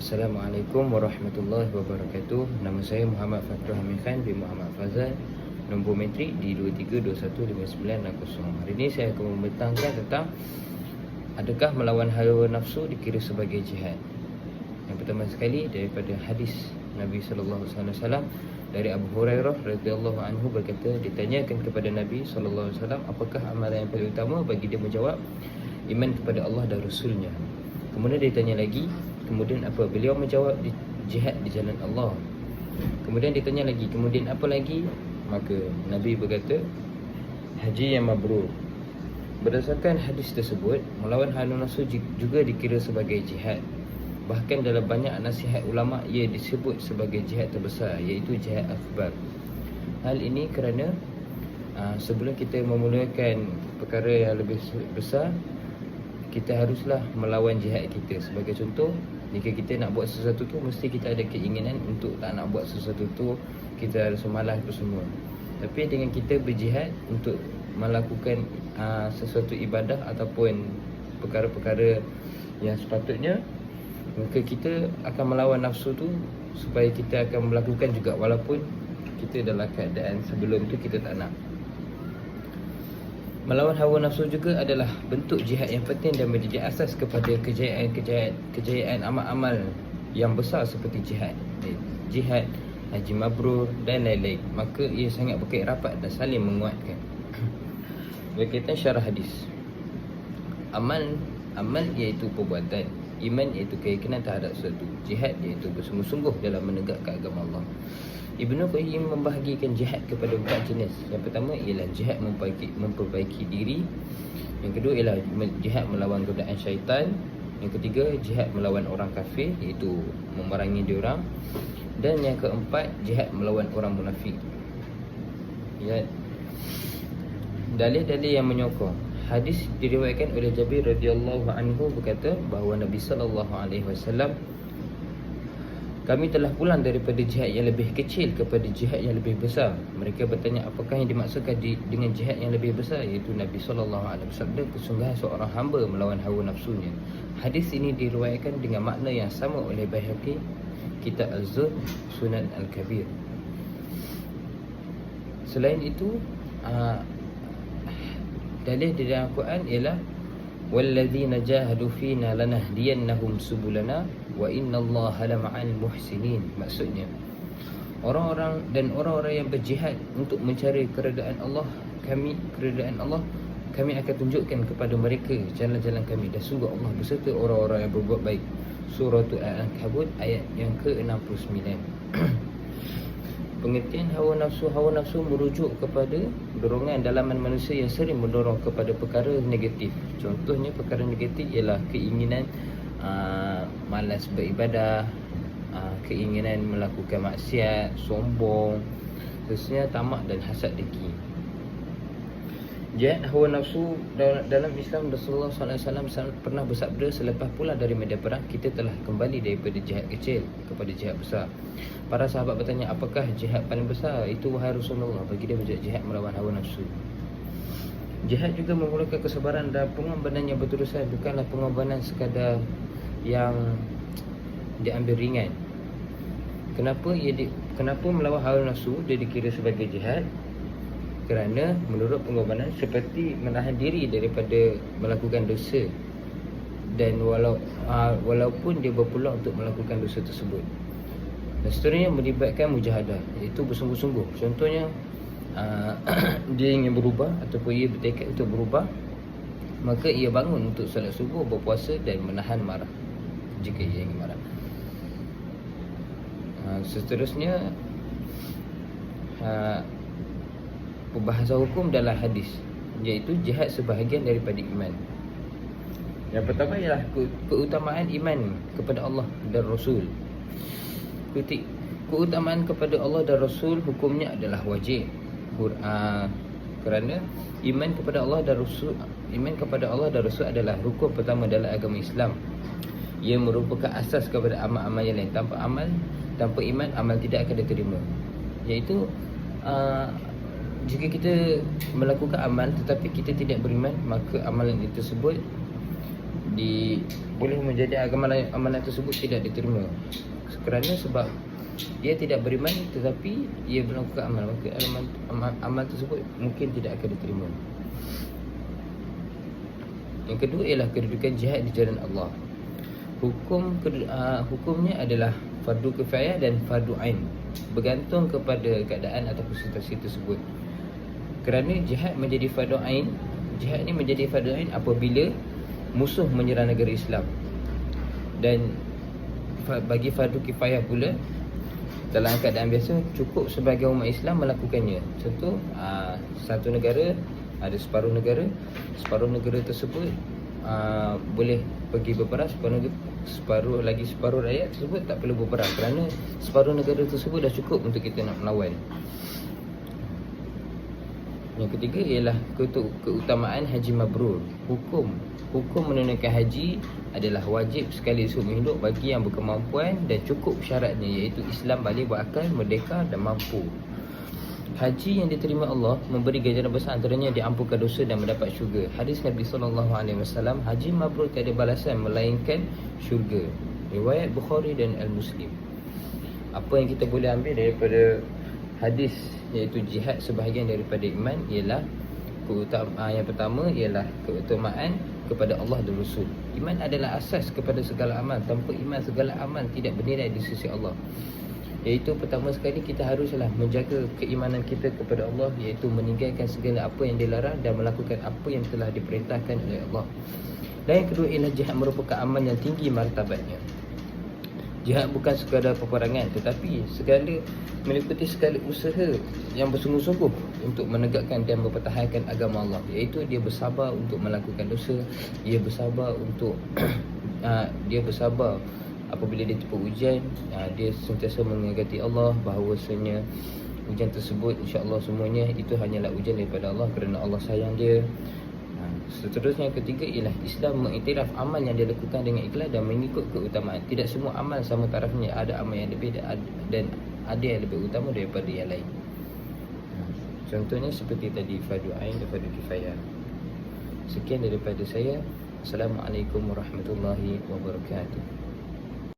Assalamualaikum warahmatullahi wabarakatuh. Nama saya Muhammad Fakrul Hamid Khan bin Muhammad Fazal. Nombor metrik di 23215960 Hari ini saya akan membentangkan tentang Adakah melawan hawa nafsu dikira sebagai jihad. Yang pertama sekali daripada hadis Nabi SAW Dari Abu Hurairah radhiyallahu anhu berkata Ditanyakan kepada Nabi SAW Apakah amalan yang paling utama? Bagi dia menjawab Iman kepada Allah dan Rasulnya. Kemudian dia tanya lagi Kemudian apa? Beliau menjawab jihad di jalan Allah Kemudian dia tanya lagi Kemudian apa lagi? Maka Nabi berkata Haji yang mabrur Berdasarkan hadis tersebut Melawan hawa nafsu juga dikira sebagai jihad Bahkan dalam banyak nasihat ulama Ia disebut sebagai jihad terbesar Iaitu jihad akbar Hal ini kerana aa, Sebelum kita memulakan perkara yang lebih besar kita haruslah melawan jihad kita Sebagai contoh Jika kita nak buat sesuatu tu Mesti kita ada keinginan Untuk tak nak buat sesuatu tu Kita rasa malas apa semua. Tapi dengan kita berjihad Untuk melakukan uh, Sesuatu ibadah Ataupun Perkara-perkara Yang sepatutnya Maka kita akan melawan nafsu tu Supaya kita akan melakukan juga Walaupun Kita dalam keadaan sebelum tu Kita tak nak Melawan hawa nafsu juga adalah bentuk jihad yang penting dan menjadi asas kepada kejayaan-kejayaan kejayaan amal-amal yang besar seperti jihad. Jihad, haji mabrur dan lain-lain. Maka ia sangat berkait rapat dan saling menguatkan. Berkaitan syarah hadis. Amal amal iaitu perbuatan, iman iaitu keyakinan terhadap sesuatu, jihad iaitu bersungguh-sungguh dalam menegakkan agama Allah. Ibnu Qayyim membahagikan jihad kepada empat jenis. Yang pertama ialah jihad memperbaiki, memperbaiki diri. Yang kedua ialah jihad melawan godaan syaitan. Yang ketiga jihad melawan orang kafir iaitu memerangi diorang. Dan yang keempat jihad melawan orang munafik. Ya. Dalil-dalil yang menyokong. Hadis diriwayatkan oleh Jabir radhiyallahu anhu berkata bahawa Nabi sallallahu alaihi wasallam kami telah pulang daripada jihad yang lebih kecil kepada jihad yang lebih besar. Mereka bertanya apakah yang dimaksudkan di, dengan jihad yang lebih besar iaitu Nabi sallallahu alaihi wasallam kesungguhan seorang hamba melawan hawa nafsunya. Hadis ini diriwayatkan dengan makna yang sama oleh Baihaqi Kitab Az-Zuhd Sunan Al-Kabir. Selain itu, uh, dalil di dalam Al-Quran ialah walladzina jahadu fina lanahdiyannahum subulana wa innallaha lama'al muhsinin maksudnya. Orang-orang dan orang-orang yang berjihad untuk mencari keredaan Allah kami keredaan Allah kami akan tunjukkan kepada mereka jalan-jalan kami. Dan sungguh Allah beserta orang-orang yang berbuat baik. Surah al-ankabut ayat yang ke-69. Pengertian hawa nafsu hawa nafsu merujuk kepada dorongan dalaman manusia yang sering mendorong kepada perkara negatif. Contohnya perkara negatif ialah keinginan uh, malas beribadah, uh, keinginan melakukan maksiat, sombong, khususnya tamak dan hasad dengki. Jihad hawa nafsu dalam Islam Rasulullah SAW pernah bersabda selepas pula dari medan perang kita telah kembali daripada jihad kecil kepada jihad besar. Para sahabat bertanya apakah jihad paling besar? Itu wahai Rasulullah bagi dia menjadi jihad melawan hawa nafsu. Jihad juga memerlukan kesabaran dan pengorbanan yang berterusan bukanlah pengorbanan sekadar yang diambil ringan. Kenapa ia di, kenapa melawan hawa nafsu dia dikira sebagai jihad? Kerana menurut pengorbanan seperti menahan diri daripada melakukan dosa dan walau uh, walaupun dia berpeluang untuk melakukan dosa tersebut. Dan seterusnya melibatkan mujahadah iaitu bersungguh-sungguh. Contohnya uh, dia ingin berubah ataupun ia bertekad untuk berubah maka ia bangun untuk solat subuh berpuasa dan menahan marah jika ia ingin marah. Ha, seterusnya ha, perbahasan hukum dalam hadis iaitu jihad sebahagian daripada iman. Yang pertama ialah keutamaan iman kepada Allah dan Rasul. Kutik keutamaan kepada Allah dan Rasul hukumnya adalah wajib. Quran kerana iman kepada Allah dan Rasul iman kepada Allah dan Rasul adalah rukun pertama dalam agama Islam ia merupakan asas kepada amal-amal yang lain. Tanpa amal tanpa iman amal tidak akan diterima. Iaitu uh, jika kita melakukan amal tetapi kita tidak beriman maka amalan itu tersebut di boleh menjadi amalan amalan tersebut tidak diterima. Kerana sebab dia tidak beriman tetapi ia melakukan amal maka amal, amal, amal tersebut mungkin tidak akan diterima. Yang kedua ialah kedudukan jihad di jalan Allah hukum uh, hukumnya adalah fardu kifayah dan fardu ain. Bergantung kepada keadaan ataupun situasi tersebut. Kerana jihad menjadi fardu ain jihad ni menjadi fardu ain apabila musuh menyerang negara Islam. Dan bagi fardu kifayah pula dalam keadaan biasa cukup sebagai umat Islam melakukannya. Contoh aa, satu negara ada separuh negara. Separuh negara tersebut aa, boleh pergi berperang separuh separuh lagi separuh rakyat tersebut tak perlu berperang kerana separuh negara tersebut dah cukup untuk kita nak melawan. Yang ketiga ialah keutamaan haji mabrur. Hukum hukum menunaikan haji adalah wajib sekali seumur hidup bagi yang berkemampuan dan cukup syaratnya iaitu Islam balik berakal, merdeka dan mampu. Haji yang diterima Allah memberi ganjaran besar antaranya diampunkan dosa dan mendapat syurga. Hadis Nabi sallallahu alaihi wasallam, haji mabrur tiada balasan melainkan syurga. Riwayat Bukhari dan Al-Muslim. Apa yang kita boleh ambil daripada hadis iaitu jihad sebahagian daripada iman ialah keutamaan yang pertama ialah keutamaan kepada Allah dan Rasul. Iman adalah asas kepada segala amal. Tanpa iman segala amal tidak bernilai di sisi Allah. Iaitu pertama sekali kita haruslah menjaga keimanan kita kepada Allah Iaitu meninggalkan segala apa yang dilarang dan melakukan apa yang telah diperintahkan oleh Allah. Dan yang kedua ialah jihad merupakan amal yang tinggi martabatnya. Jihad bukan sekadar peperangan tetapi segala meliputi segala usaha yang bersungguh-sungguh untuk menegakkan dan mempertahankan agama Allah. Iaitu dia bersabar untuk melakukan dosa dia bersabar untuk dia bersabar apabila dia terpa ujian uh, dia sentiasa mengagati Allah bahawasanya ujian tersebut insya-Allah semuanya itu hanyalah ujian daripada Allah kerana Allah sayang dia. Uh, seterusnya yang ketiga ialah Islam mengiktiraf amal yang dia lakukan dengan ikhlas dan mengikut keutamaan. Tidak semua amal sama tarafnya ada amal yang lebih dan ada yang lebih utama daripada yang lain. Uh, contohnya seperti tadi fardu ain dan fardu kifayah. Sekian daripada saya. Assalamualaikum warahmatullahi wabarakatuh